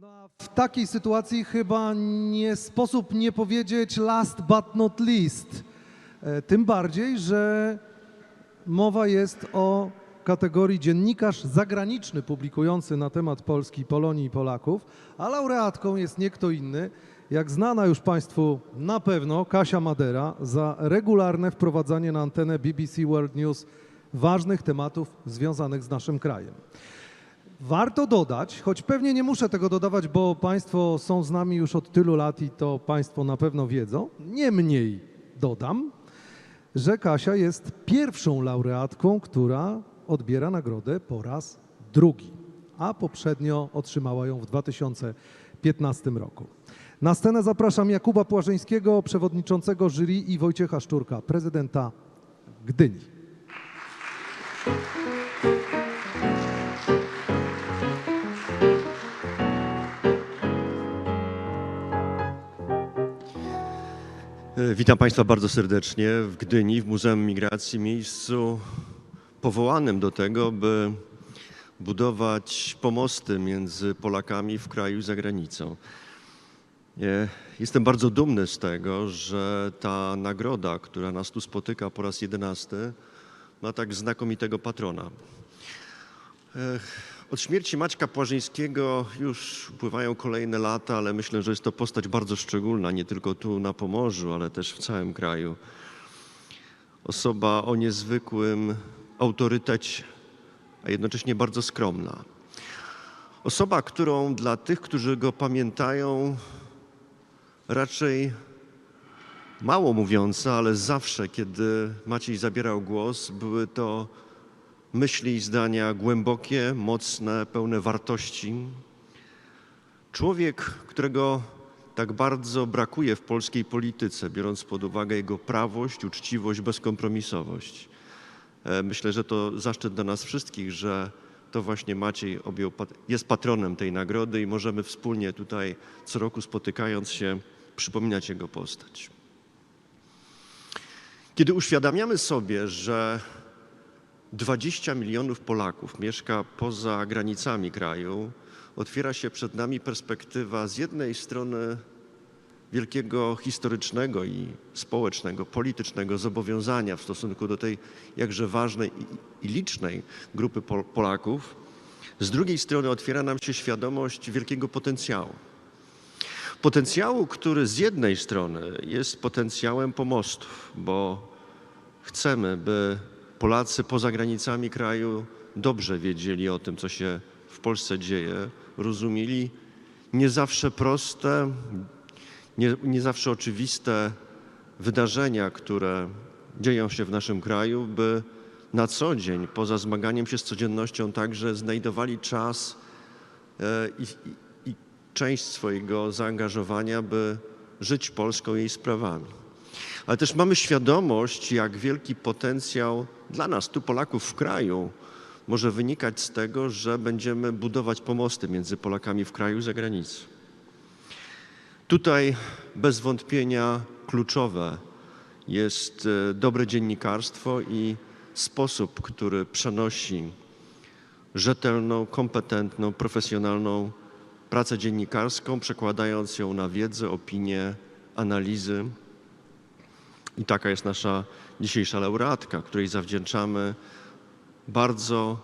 No, w takiej sytuacji chyba nie sposób nie powiedzieć last but not least. E, Tym bardziej, że mowa jest o kategorii dziennikarz zagraniczny publikujący na temat Polski, Polonii i Polaków, a laureatką jest nie kto inny, jak znana już Państwu na pewno Kasia Madera za regularne wprowadzanie na antenę BBC World News ważnych tematów związanych z naszym krajem. Warto dodać, choć pewnie nie muszę tego dodawać, bo Państwo są z nami już od tylu lat i to Państwo na pewno wiedzą. Niemniej dodam, że Kasia jest pierwszą laureatką, która odbiera nagrodę po raz drugi, a poprzednio otrzymała ją w 2015 roku. Na scenę zapraszam Jakuba Płażyńskiego, przewodniczącego jury i Wojciecha Szczurka, prezydenta Gdyni. Witam Państwa bardzo serdecznie w Gdyni, w Muzeum Migracji, miejscu powołanym do tego, by budować pomosty między Polakami w kraju i za granicą. E, Jestem bardzo dumny z tego, że ta nagroda, która nas tu spotyka po raz jedenasty, ma tak znakomitego patrona. Od śmierci Maćka Płażyńskiego już upływają kolejne lata, ale myślę, że jest to postać bardzo szczególna, nie tylko tu na Pomorzu, ale też w całym kraju. Osoba o niezwykłym autorytecie, a jednocześnie bardzo skromna. Osoba, którą dla tych, którzy go pamiętają, raczej mało mówiąca, ale zawsze, kiedy Maciej zabierał głos, były to myśli i zdania głębokie, mocne, pełne wartości. Człowiek, którego tak bardzo brakuje w polskiej polityce, biorąc pod uwagę jego prawość, uczciwość, bezkompromisowość. E, Myślę, że to zaszczyt dla nas wszystkich, że to właśnie Maciej objął, jest patronem tej nagrody i możemy wspólnie tutaj co roku spotykając się przypominać jego postać. Kiedy uświadamiamy sobie, że 20 milionów Polaków mieszka poza granicami kraju, otwiera się przed nami perspektywa z jednej strony wielkiego historycznego i społecznego, politycznego zobowiązania w stosunku do tej jakże ważnej i, licznej grupy Pol- Polaków, z drugiej strony otwiera nam się świadomość wielkiego potencjału. Potencjału, który z jednej strony jest potencjałem pomostów, bo chcemy, by Polacy poza granicami kraju dobrze wiedzieli o tym, co się w Polsce dzieje, rozumieli nie zawsze proste, nie, nie zawsze oczywiste wydarzenia, które dzieją się w naszym kraju, by na co dzień, poza zmaganiem się z codziennością, także znajdowali czas e, i, i, i część swojego zaangażowania, by żyć Polską i jej sprawami. Ale też mamy świadomość, jak wielki potencjał dla nas, tu Polaków w kraju, może wynikać z tego, że będziemy budować pomosty między Polakami w kraju i za granicą. Tutaj bez wątpienia kluczowe jest e, dobre dziennikarstwo i sposób, który przenosi rzetelną, kompetentną, profesjonalną pracę dziennikarską, przekładając ją na wiedzę, opinię, analizy. I taka jest nasza dzisiejsza laureatka, której zawdzięczamy bardzo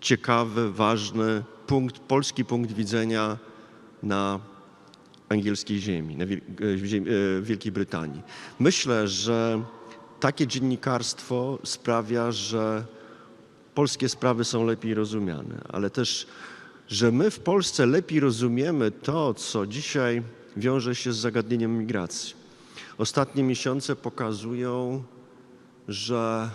ciekawy, ważny punkt, polski punkt widzenia na angielskiej ziemi, na e, e, Wielkiej Brytanii. Myślę, że takie dziennikarstwo sprawia, że polskie sprawy są lepiej rozumiane, ale też, że my w Polsce lepiej rozumiemy to, co dzisiaj wiąże się z zagadnieniem migracji. Ostatnie miesiące pokazują, że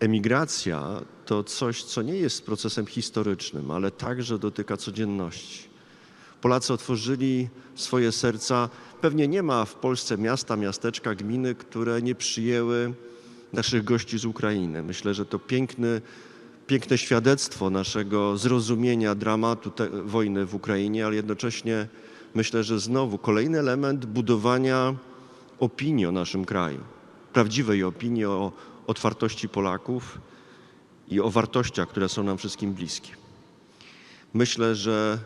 emigracja to coś, co nie jest procesem historycznym, ale także dotyka codzienności. Polacy otworzyli swoje serca. Pewnie nie ma w Polsce miasta, miasteczka, gminy, które nie przyjęły naszych gości z Ukrainy. Myślę, że to piękny, piękne świadectwo naszego zrozumienia dramatu wojny w Ukrainie, ale jednocześnie myślę, że znowu kolejny element budowania opinii o naszym kraju, prawdziwej opinii o otwartości Polaków i o wartościach, które są nam wszystkim bliskie. myślę, że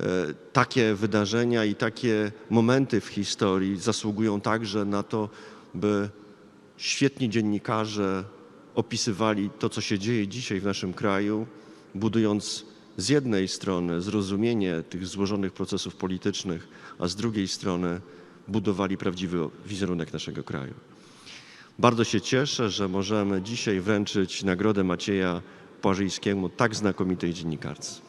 e, takie wydarzenia i takie momenty w historii zasługują także na to, by świetni dziennikarze opisywali to, co się dzieje dzisiaj w naszym kraju, budując z jednej strony zrozumienie tych złożonych procesów politycznych, a z drugiej strony budowali prawdziwy wizerunek naszego kraju. Bardzo się cieszę, że możemy dzisiaj wręczyć Nagrodę Macieja Płażyńskiemu tak znakomitej dziennikarce.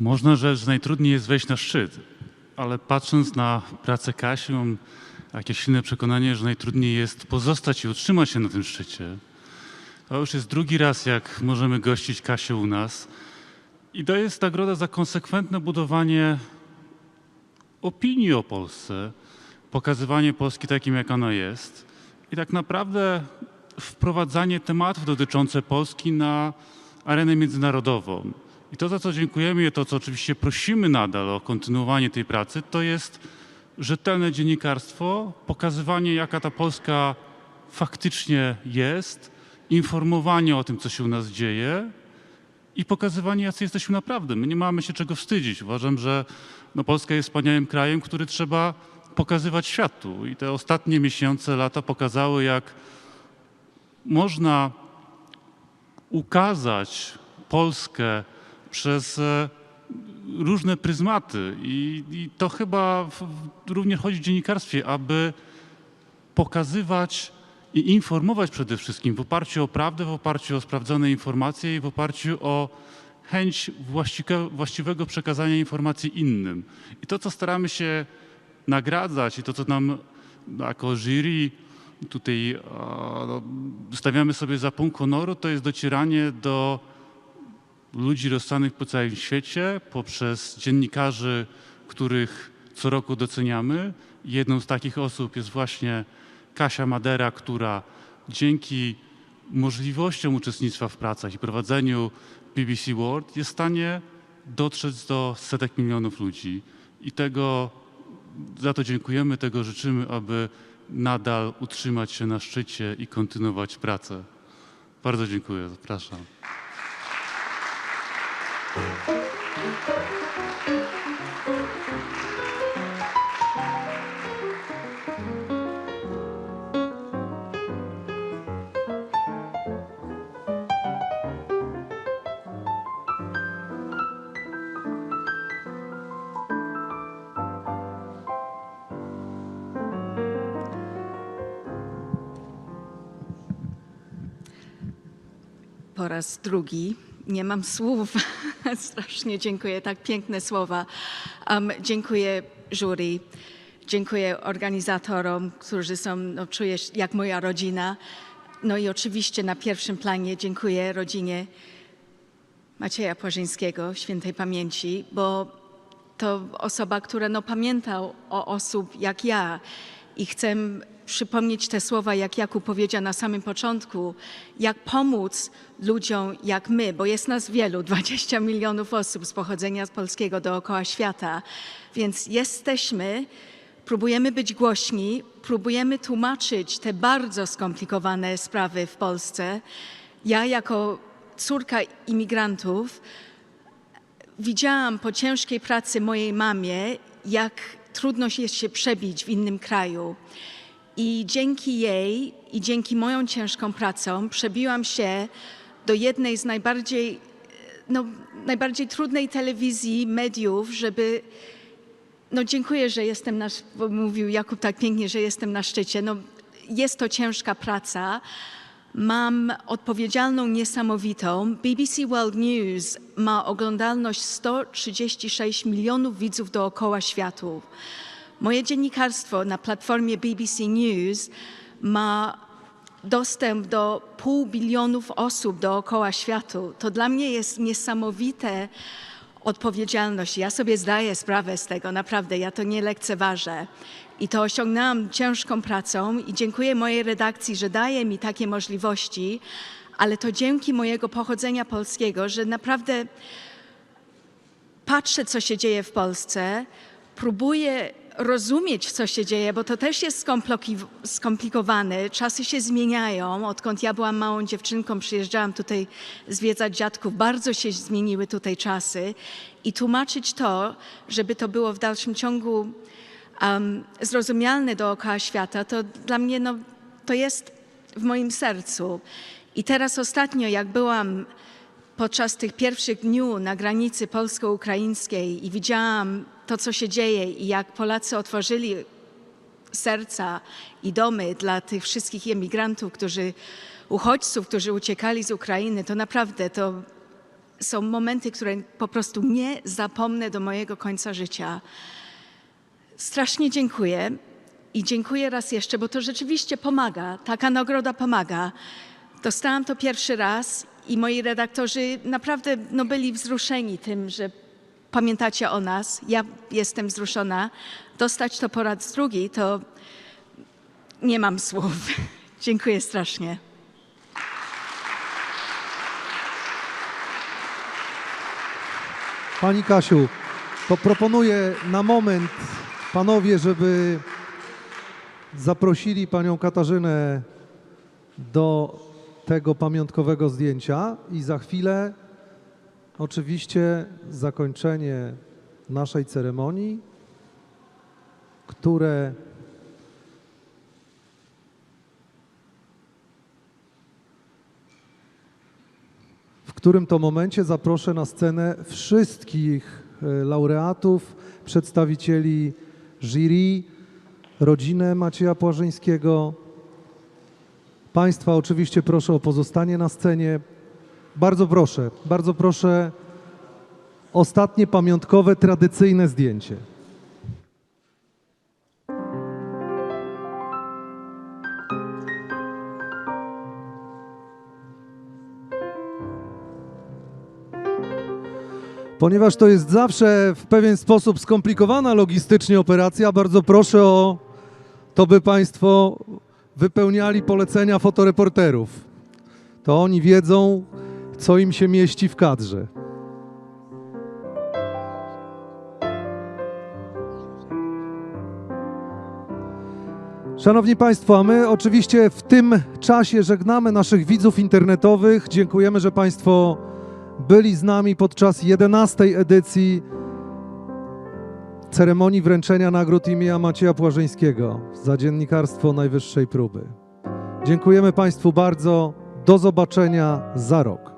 Można rzec, że najtrudniej jest wejść na szczyt, ale patrząc na pracę Kasi, mam jakieś silne przekonanie, że najtrudniej jest pozostać i utrzymać się na tym szczycie. To już jest drugi raz, jak możemy gościć Kasię u nas. I to jest nagroda za konsekwentne budowanie opinii o Polsce, pokazywanie Polski takim, jak ona jest i tak naprawdę wprowadzanie tematów dotyczących Polski na arenę międzynarodową. I to, za co dziękujemy to, co oczywiście prosimy nadal o kontynuowanie tej pracy, to jest rzetelne dziennikarstwo, pokazywanie, jaka ta Polska faktycznie jest, informowanie o tym, co się u nas dzieje i pokazywanie, jacy jesteśmy naprawdę. My nie mamy się czego wstydzić. Uważam, że no, Polska jest wspaniałym krajem, który trzeba pokazywać światu. I te ostatnie miesiące, lata pokazały, jak można ukazać Polskę przez e, różne pryzmaty. I, i to chyba w, również chodzi w dziennikarstwie, aby pokazywać i informować przede wszystkim w oparciu o prawdę, w oparciu o sprawdzone informacje i w oparciu o chęć właściwe, właściwego przekazania informacji innym. I to, co staramy się nagradzać i to, co nam jako jury tutaj no, stawiamy sobie za punkt honoru, to jest docieranie do ludzi rozstanych po całym świecie poprzez dziennikarzy, których co roku doceniamy. Jedną z takich osób jest właśnie Kasia Madera, która dzięki możliwościom uczestnictwa w pracach i prowadzeniu BBC World jest w stanie dotrzeć do setek milionów ludzi. I tego za to dziękujemy, tego życzymy, aby nadal utrzymać się na szczycie i kontynuować pracę. Bardzo dziękuję, zapraszam. Po raz drugi. Nie mam słów. Strasznie dziękuję. Tak piękne słowa. Um, dziękuję jury. Dziękuję organizatorom, którzy są, no, czuję jak moja rodzina. No i oczywiście na pierwszym planie dziękuję rodzinie Macieja Płażyńskiego, świętej pamięci, bo to osoba, która no, pamięta o osób jak ja i chcę przypomnieć te słowa, jak Jakub powiedział na samym początku, jak pomóc ludziom jak my, bo jest nas wielu, 20 milionów osób z pochodzenia polskiego dookoła świata, więc jesteśmy, próbujemy być głośni, próbujemy tłumaczyć te bardzo skomplikowane sprawy w Polsce. Ja jako córka imigrantów widziałam po ciężkiej pracy mojej mamie, jak trudno jest się przebić w innym kraju. I dzięki jej i dzięki moją ciężką pracą przebiłam się do jednej z najbardziej, no, najbardziej trudnej telewizji, mediów, żeby. No dziękuję, że jestem na, bo mówił Jakub tak pięknie, że jestem na szczycie. No, jest to ciężka praca. Mam odpowiedzialną, niesamowitą. BBC World News ma oglądalność 136 milionów widzów dookoła świata. Moje dziennikarstwo na platformie BBC News ma dostęp do pół bilionów osób dookoła świata. To dla mnie jest niesamowite odpowiedzialność. Ja sobie zdaję sprawę z tego, naprawdę, ja to nie lekceważę. I to osiągnęłam ciężką pracą i dziękuję mojej redakcji, że daje mi takie możliwości, ale to dzięki mojego pochodzenia polskiego, że naprawdę patrzę, co się dzieje w Polsce, próbuję rozumieć, co się dzieje, bo to też jest skomplikowane. Czasy się zmieniają. Odkąd ja byłam małą dziewczynką, przyjeżdżałam tutaj zwiedzać dziadków. Bardzo się zmieniły tutaj czasy. I tłumaczyć to, żeby to było w dalszym ciągu um, zrozumialne dookoła świata, to dla mnie no, to jest w moim sercu. I teraz ostatnio, jak byłam podczas tych pierwszych dni na granicy polsko-ukraińskiej i widziałam to, co się dzieje i jak Polacy otworzyli serca i domy dla tych wszystkich emigrantów, którzy, uchodźców, którzy uciekali z Ukrainy, to naprawdę to są momenty, które po prostu nie zapomnę do mojego końca życia. Strasznie dziękuję i dziękuję raz jeszcze, bo to rzeczywiście pomaga. Taka nagroda pomaga. Dostałam to pierwszy raz i moi redaktorzy naprawdę no, byli wzruszeni tym, że pamiętacie o nas. Ja jestem wzruszona. Dostać to po raz drugi, to nie mam słów. Dziękuję strasznie. Pani Kasiu, to proponuję na moment panowie, żeby zaprosili panią Katarzynę do tego pamiątkowego zdjęcia i za chwilę oczywiście zakończenie naszej ceremonii, które w którym to momencie zaproszę na scenę wszystkich e, laureatów, przedstawicieli jury, rodzinę Macieja Płażyńskiego. Państwa oczywiście proszę o pozostanie na scenie. Bardzo proszę, bardzo proszę ostatnie pamiątkowe, tradycyjne zdjęcie. Ponieważ to jest zawsze w pewien sposób skomplikowana logistycznie operacja, bardzo proszę o to, by Państwo wypełniali polecenia fotoreporterów. To oni wiedzą, co im się mieści w kadrze. Szanowni Państwo, a my oczywiście w tym czasie żegnamy naszych widzów internetowych. Dziękujemy, że Państwo byli z nami podczas 11 edycji ceremonii wręczenia nagród imienia Macieja Płażyńskiego za dziennikarstwo najwyższej próby. Dziękujemy Państwu bardzo. Do zobaczenia za rok.